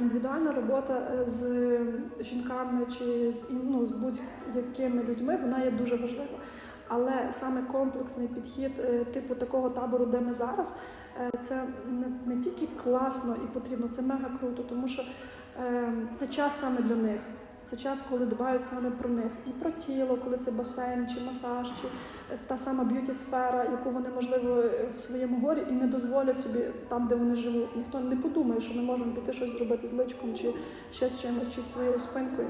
індивідуальна робота е, з жінками чи з ну, з будь-якими людьми вона є дуже важлива. Але саме комплексний підхід, е, типу такого табору, де ми зараз, е, це не, тільки класно і потрібно, це мега круто, тому що е, це час саме для них. Це час, коли дбають саме про них і про тіло, коли це басейн чи масаж, чи е, та сама б'юті сфера, яку вони можливо в своєму горі і не дозволять собі там, де вони живуть. Ніхто не подумає, що ми можемо піти щось зробити з личком, чи ще з чимось, чи своєю спинкою.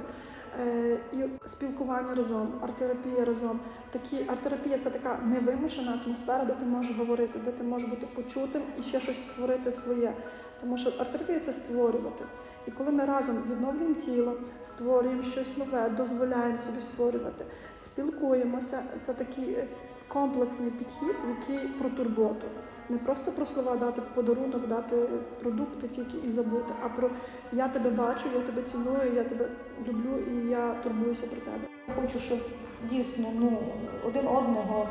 Е, І спілкування разом, арт-терапія разом. Такі арт-терапія це така невимушена атмосфера, де ти можеш говорити, де ти можеш бути почутим і ще щось створити своє. Тому що арт-терапія це створювати. І коли ми разом відновлюємо тіло, створюємо щось нове, дозволяємо собі створювати, спілкуємося, це такий е, комплексний підхід, який про турботу. Не просто про слова дати подарунок, дати продукти тільки і забути, а про я тебе бачу, я тебе ціную, я тебе люблю і я турбуюся про тебе. Хочу, щоб дійсно ну, один одного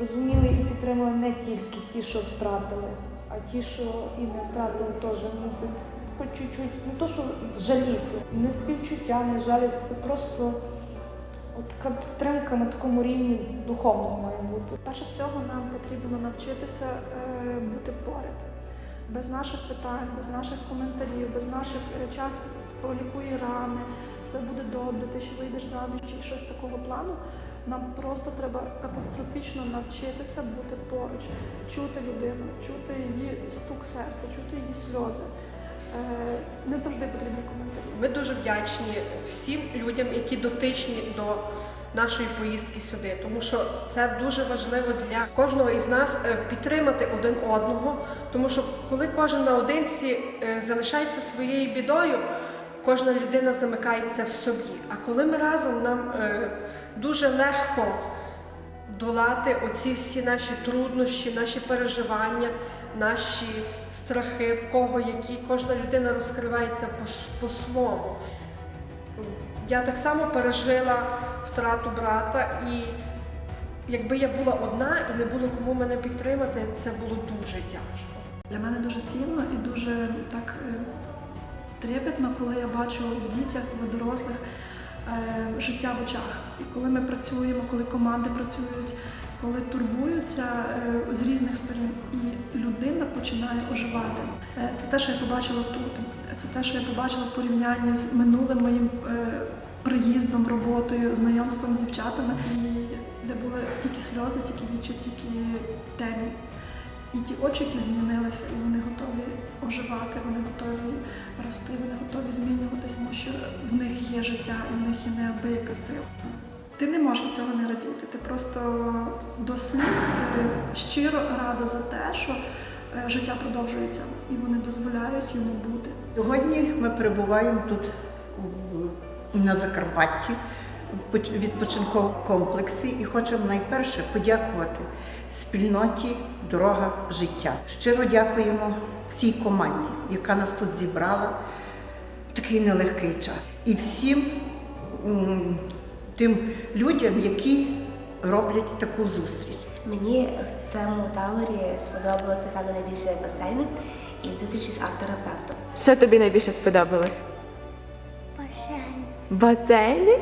розуміли і підтримували не тільки ті, що втратили, а ті, що і не втратили, теж мусять хоч чуть-чуть, не то, що жаліти, не співчуття, не жалість, це просто от така підтримка на такому рівні духовному має бути. Перше всього нам потрібно навчитися е, бути поряд. Без наших питань, без наших коментарів, без наших е, час пролікує рани, все буде добре, ти ще вийдеш заміж чи щось такого плану. Нам просто треба катастрофічно навчитися бути поруч, чути людину, чути її стук серця, чути її сльози. Е, Не завжди потрібні коментарі. Ми дуже вдячні всім людям, які дотичні до нашої поїздки сюди, тому що це дуже важливо для кожного із нас е, підтримати один одного. Тому що коли кожен наодинці е, залишається своєю бідою, кожна людина замикається в собі. А коли ми разом нам е, дуже легко долати оці всі наші труднощі, наші переживання, наші страхи, в кого які кожна людина розкривається по- по-своєму. Я так само пережила втрату брата, і якби я була одна і не було кому мене підтримати, це було дуже тяжко. Для мене дуже цінно і дуже так е, трепетно, коли я бачу в дітях, в дорослих е, життя в очах. І коли ми працюємо, коли команди працюють, коли турбуються е, з різних сторін, і людина починає оживати. Е, Це те, що я побачила тут. Це те, що я побачила в порівнянні з минулим моїм приїздом, роботою, знайомством з дівчатами, і де були тільки сльози, тільки вічі, тільки темі. І ті очі, які змінилися, і вони готові оживати, вони готові рости, вони готові змінюватись, тому що в них є життя і в них є неабияка сила. Ти не можеш цього не радіти. Ти просто до сліз щиро рада за те, що е, життя продовжується, і вони дозволяють йому бути. Сьогодні ми перебуваємо тут на Закарпатті відпочинковому комплексі і хочемо найперше подякувати спільноті Дорога життя. Щиро дякуємо всій команді, яка нас тут зібрала в такий нелегкий час. І всім тим людям, які роблять таку зустріч. Мені в цьому таборі сподобалося саме найбільше басейни і зустрічі з арт-терапевтом. Що тобі найбільше сподобалось? Басейн. Басейни?